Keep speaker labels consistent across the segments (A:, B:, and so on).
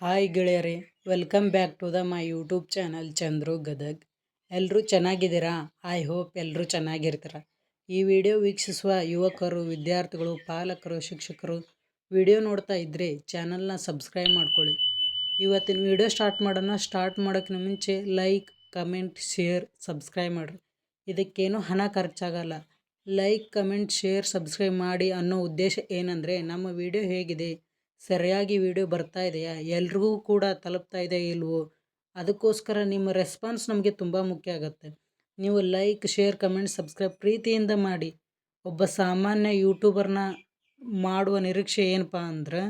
A: Hi ಗೆಳೆಯರೇ, welcome back to the my YouTube channel Chandru Gadag. ಎಲ್ಲರೂ ಚೆನ್ನಾಗಿದ್ದೀರಾ? I hope ಎಲ್ಲರೂ ಚೆನ್ನಾಗಿರ್ತೀರ. ಈ ವಿಡಿಯೋ ವೀಕ್ಷಿಸುವ ಯುವಕರು, ವಿದ್ಯಾರ್ಥಿಗಳು, ಪಾಲಕರು, ಶಿಕ್ಷಕರು, ವಿಡಿಯೋ ನೋಡ್ತಾ ಇದ್ದರೆ ಚಾನಲ್ನ ಸಬ್ಸ್ಕ್ರೈಬ್ ಮಾಡ್ಕೊಳ್ಳಿ. ಇವತ್ತಿನ ವಿಡಿಯೋ ಸ್ಟಾರ್ಟ್ ಮಾಡೋಣ. ಸ್ಟಾರ್ಟ್ ಮಾಡೋಕ್ಕಿಂತ ಮುಂಚೆ ಲೈಕ್, ಕಮೆಂಟ್, ಶೇರ್, ಸಬ್ಸ್ಕ್ರೈಬ್ ಮಾಡಿರಿ. ಇದಕ್ಕೇನು ಹಣ ಖರ್ಚಾಗಲ್ಲ. ಲೈಕ್, ಕಮೆಂಟ್, ಶೇರ್, ಸಬ್ಸ್ಕ್ರೈಬ್ ಮಾಡಿ ಅನ್ನೋ ಉದ್ದೇಶ ಏನಂದರೆ ನಮ್ಮ ವಿಡಿಯೋ ಹೇಗಿದೆ? ಸರಿಯಾಗಿ ವಿಡಿಯೋ ಬರ್ತಾ ಇದೆಯಾ? ಎಲ್ರಿಗೂ ಕೂಡ ತಲುಪ್ತಾ ಇದೆ ಇಲ್ವೋ? ಅದಕ್ಕೋಸ್ಕರ ನಿಮ್ಮ ರೆಸ್ಪಾನ್ಸ್ ನಮಗೆ ತುಂಬ ಮುಖ್ಯ ಆಗುತ್ತೆ. ನೀವು ಲೈಕ್, ಶೇರ್, ಕಮೆಂಟ್, ಸಬ್ಸ್ಕ್ರೈಬ್ ಪ್ರೀತಿಯಿಂದ ಮಾಡಿ. ಒಬ್ಬ ಸಾಮಾನ್ಯ ಯೂಟ್ಯೂಬರ್ನ ಮಾಡುವ ನಿರೀಕ್ಷೆ ಏನಪ್ಪ ಅಂದ್ರೆ,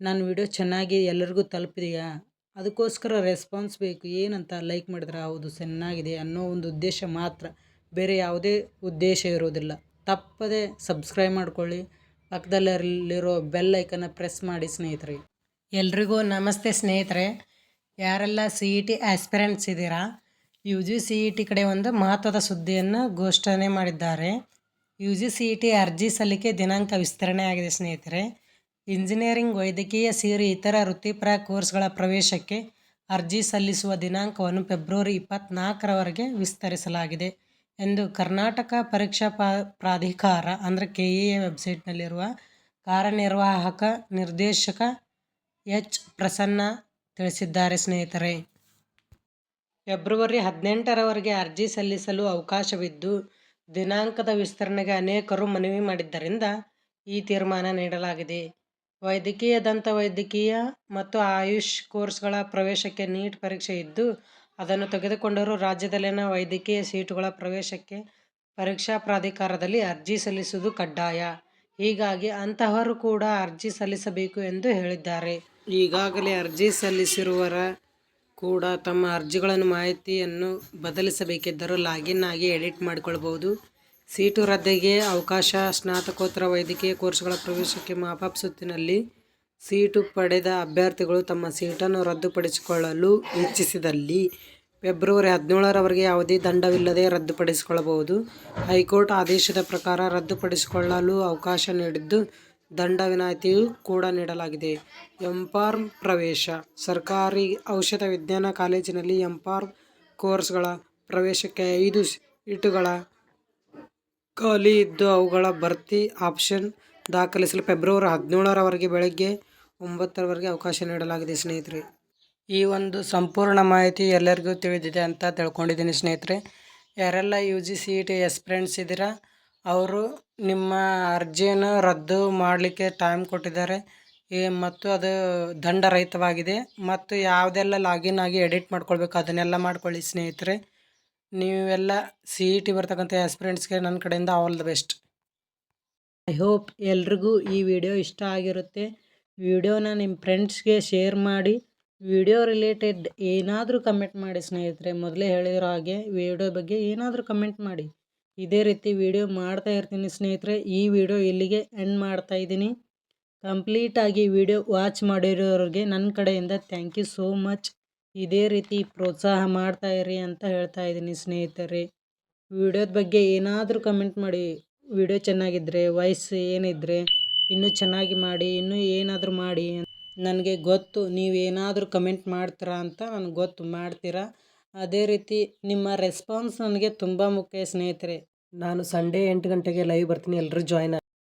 A: ನನ್ನ ವಿಡಿಯೋ ಚೆನ್ನಾಗಿ ಎಲ್ಲರಿಗೂ ತಲುಪಿದೆಯಾ? ಅದಕ್ಕೋಸ್ಕರ ರೆಸ್ಪಾನ್ಸ್ ಬೇಕು. ಏನಂತ ಲೈಕ್ ಮಾಡಿದ್ರೆ ಹೌದು, ಚೆನ್ನಾಗಿದೆ ಅನ್ನೋ ಒಂದು ಉದ್ದೇಶ ಮಾತ್ರ. ಬೇರೆ ಯಾವುದೇ ಉದ್ದೇಶ ಇರೋದಿಲ್ಲ. ತಪ್ಪದೆ ಸಬ್ಸ್ಕ್ರೈಬ್ ಮಾಡ್ಕೊಳ್ಳಿ. ಪಕ್ಕದಲ್ಲಿರೋ ಬೆಲ್ ಐಕನ್ನ ಪ್ರೆಸ್ ಮಾಡಿ ಸ್ನೇಹಿತರೆ. ಎಲ್ರಿಗೂ ನಮಸ್ತೆ ಸ್ನೇಹಿತರೆ. ಯಾರೆಲ್ಲ ಸಿ ಇ ಟಿ ಆಸ್ಪಿರೆಂಟ್ಸ್ ಇದ್ದೀರಾ U G C E T ಕಡೆ ಒಂದು ಮಹತ್ವದ ಸುದ್ದಿಯನ್ನು ಘೋಷಣೆ ಮಾಡಿದ್ದಾರೆ. U G C E T ಅರ್ಜಿ ಸಲ್ಲಿಕೆ ದಿನಾಂಕ ವಿಸ್ತರಣೆ ಆಗಿದೆ ಸ್ನೇಹಿತರೆ. ಇಂಜಿನಿಯರಿಂಗ್, ವೈದ್ಯಕೀಯ ಸೇರಿ ಇತರ ವೃತ್ತಿಪರ ಕೋರ್ಸ್ಗಳ ಪ್ರವೇಶಕ್ಕೆ ಅರ್ಜಿ ಸಲ್ಲಿಸುವ ದಿನಾಂಕವನ್ನು ಫೆಬ್ರವರಿ ಇಪ್ಪತ್ತ್ನಾಲ್ಕರವರೆಗೆ ವಿಸ್ತರಿಸಲಾಗಿದೆ. ಎಂದು ಕರ್ನಾಟಕ ಪರೀಕ್ಷಾ ಪ್ರಾಧಿಕಾರ ಅಂದರೆ ಕೆ ಇ ಎ ವೆಬ್ಸೈಟ್ನಲ್ಲಿರುವ ಕಾರ್ಯನಿರ್ವಾಹಕ ನಿರ್ದೇಶಕ ಎಚ್ ಪ್ರಸನ್ನ ತಿಳಿಸಿದ್ದಾರೆ ಸ್ನೇಹಿತರೆ. ಫೆಬ್ರವರಿ ಹದಿನೆಂಟರವರೆಗೆ ಅರ್ಜಿ ಸಲ್ಲಿಸಲು ಅವಕಾಶವಿದ್ದು, ದಿನಾಂಕದ ವಿಸ್ತರಣೆಗೆ ಅನೇಕರು ಮನವಿ ಮಾಡಿದ್ದರಿಂದ ಈ ತೀರ್ಮಾನ ನೀಡಲಾಗಿದೆ. ವೈದ್ಯಕೀಯ ದಂತ ವೈದ್ಯಕೀಯ ಮತ್ತು ಆಯುಷ್ ಕೋರ್ಸ್ಗಳ ಪ್ರವೇಶಕ್ಕೆ ನೀಟ್ ಪರೀಕ್ಷೆ ಇದ್ದು ಅದನ್ನು ತೆಗೆದುಕೊಂಡವರು ರಾಜ್ಯದಲ್ಲಿನ ವೈದ್ಯಕೀಯ ಸೀಟುಗಳ ಪ್ರವೇಶಕ್ಕೆ ಪರೀಕ್ಷಾ ಪ್ರಾಧಿಕಾರದಲ್ಲಿ ಅರ್ಜಿ ಸಲ್ಲಿಸುವುದು ಕಡ್ಡಾಯ. ಹೀಗಾಗಿ ಅಂತಹವರು ಕೂಡ ಅರ್ಜಿ ಸಲ್ಲಿಸಬೇಕು ಎಂದು ಹೇಳಿದ್ದಾರೆ. ಈಗಾಗಲೇ ಅರ್ಜಿ ಸಲ್ಲಿಸಿರುವರ ಕೂಡ ತಮ್ಮ ಅರ್ಜಿಗಳನ್ನು ಮಾಹಿತಿಯನ್ನು ಬದಲಿಸಬೇಕಿದ್ದರೂ ಲಾಗಿನ್ ಆಗಿ ಎಡಿಟ್ ಮಾಡಿಕೊಳ್ಬಹುದು. ಸೀಟು ರದ್ದಿಗೆ ಅವಕಾಶ, ಸ್ನಾತಕೋತ್ತರ ವೈದ್ಯಕೀಯ ಕೋರ್ಸ್ಗಳ ಪ್ರವೇಶಕ್ಕೆ ಮಾಪಾಪ್ ಸುತ್ತಿನಲ್ಲಿ ಸೀಟು ಪಡೆದ ಅಭ್ಯರ್ಥಿಗಳು ತಮ್ಮ ಸೀಟನ್ನು ರದ್ದುಪಡಿಸಿಕೊಳ್ಳಲು ಇಚ್ಛಿಸಿದಲ್ಲಿ ಫೆಬ್ರವರಿ ಹದಿನೇಳರವರೆಗೆ ಯಾವುದೇ ದಂಡವಿಲ್ಲದೆ ರದ್ದುಪಡಿಸಿಕೊಳ್ಳಬಹುದು. ಹೈಕೋರ್ಟ್ ಆದೇಶದ ಪ್ರಕಾರ ರದ್ದುಪಡಿಸಿಕೊಳ್ಳಲು ಅವಕಾಶ ನೀಡಿದ್ದು ದಂಡ ವಿನಾಯಿತಿಯೂ ಕೂಡ ನೀಡಲಾಗಿದೆ. ಎಂಫಾರ್ಮ್ ಪ್ರವೇಶ. ಸರ್ಕಾರಿ ಔಷಧ ವಿಜ್ಞಾನ ಕಾಲೇಜಿನಲ್ಲಿ ಎಂಫಾರ್ಮ್ ಕೋರ್ಸ್ಗಳ ಪ್ರವೇಶಕ್ಕೆ ಐದು ಸೀಟುಗಳ ಖಾಲಿ ಇದ್ದು ಅವುಗಳ ಭರ್ತಿ ಆಪ್ಷನ್ ದಾಖಲಿಸಲು ಫೆಬ್ರವರಿ ಹದಿನೇಳರವರೆಗೆ ಬೆಳಗ್ಗೆ ಒಂಬತ್ತರವರೆಗೆ ಅವಕಾಶ ನೀಡಲಾಗಿದೆ ಸ್ನೇಹಿತರೆ. ಈ ಒಂದು ಸಂಪೂರ್ಣ ಮಾಹಿತಿ ಎಲ್ಲರಿಗೂ ತಿಳಿದಿದೆ ಅಂತ ತಿಳ್ಕೊಂಡಿದ್ದೀನಿ ಸ್ನೇಹಿತರೆ. ಯಾರೆಲ್ಲ U G C E T aspirants ಇದ್ದೀರಾ, ಅವರು ನಿಮ್ಮ ಅರ್ಜಿಯನ್ನು ರದ್ದು ಮಾಡಲಿಕ್ಕೆ ಟೈಮ್ ಕೊಟ್ಟಿದ್ದಾರೆ. ಮತ್ತು ಅದು ದಂಡರಹಿತವಾಗಿದೆ. ಮತ್ತು ಯಾವುದೆಲ್ಲ ಲಾಗಿನ್ ಆಗಿ ಎಡಿಟ್ ಮಾಡ್ಕೊಳ್ಬೇಕು ಅದನ್ನೆಲ್ಲ ಮಾಡ್ಕೊಳ್ಳಿ ಸ್ನೇಹಿತರೆ. ನೀವೆಲ್ಲ ಸಿ ಇ ಟಿ ಬರ್ತಕ್ಕಂಥ ಎಸ್ಪಿರೆಂಟ್ಸ್ಗೆ ನನ್ನ ಕಡೆಯಿಂದ all the best I hope ಎಲ್ರಿಗೂ ಈ ವಿಡಿಯೋ ಇಷ್ಟ ಆಗಿರುತ್ತೆ. ವಿಡಿಯೋನ ನಿಮ್ಮ ಫ್ರೆಂಡ್ಸ್ಗೆ ಶೇರ್ ಮಾಡಿ. ವಿಡಿಯೋ ರಿಲೇಟೆಡ್ ಏನಾದರೂ ಕಮೆಂಟ್ ಮಾಡಿ ಸ್ನೇಹಿತರೆ, ಮೊದಲೇ ಹೇಳಿರೋ ಹಾಗೆ ವಿಡಿಯೋ ಬಗ್ಗೆ ಏನಾದರೂ ಕಮೆಂಟ್ ಮಾಡಿ. ಇದೇ ರೀತಿ ವಿಡಿಯೋ ಮಾಡ್ತಾ ಇರ್ತೀನಿ ಸ್ನೇಹಿತರೆ. ಈ ವಿಡಿಯೋ ಇಲ್ಲಿಗೆ ಎಂಡ್ ಮಾಡ್ತಾ ಇದ್ದೀನಿ. ಕಂಪ್ಲೀಟಾಗಿ ವಿಡಿಯೋ ವಾಚ್ ಮಾಡಿರೋರಿಗೆ ನನ್ನ ಕಡೆಯಿಂದ ಥ್ಯಾಂಕ್ ಯು ಸೋ ಮಚ್ ಇದೇ ರೀತಿ ಪ್ರೋತ್ಸಾಹ ಮಾಡ್ತಾ ಇರಿ ಅಂತ ಹೇಳ್ತಾ ಇದ್ದೀನಿ ಸ್ನೇಹಿತರೆ. ವಿಡಿಯೋದ ಬಗ್ಗೆ ಏನಾದರೂ ಕಮೆಂಟ್ ಮಾಡಿ. ವಿಡಿಯೋ ಚೆನ್ನಾಗಿದ್ದರೆ ವಾಯ್ಸ್ ಏನಿದ್ರೆ ಇನ್ನೂ ಚೆನ್ನಾಗಿ ಮಾಡಿ, ಇನ್ನೂ ಏನಾದರೂ ಮಾಡಿ ನನಗೆ ಗೊತ್ತು. ನೀವೇನಾದರೂ ಕಮೆಂಟ್ ಮಾಡ್ತೀರಾ ಅಂತ ನನಗೆ ಗೊತ್ತು. ಮಾಡ್ತೀರಾ? ಅದೇ ರೀತಿ ನಿಮ್ಮ ರೆಸ್ಪಾನ್ಸ್ ನನಗೆ ತುಂಬ ಮುಖ್ಯ ಸ್ನೇಹಿತರೆ. ನಾನು ಸಂಡೇ ಎಂಟು ಗಂಟೆಗೆ ಲೈವ್ ಬರ್ತೀನಿ. ಎಲ್ಲರೂ ಜಾಯ್ನ್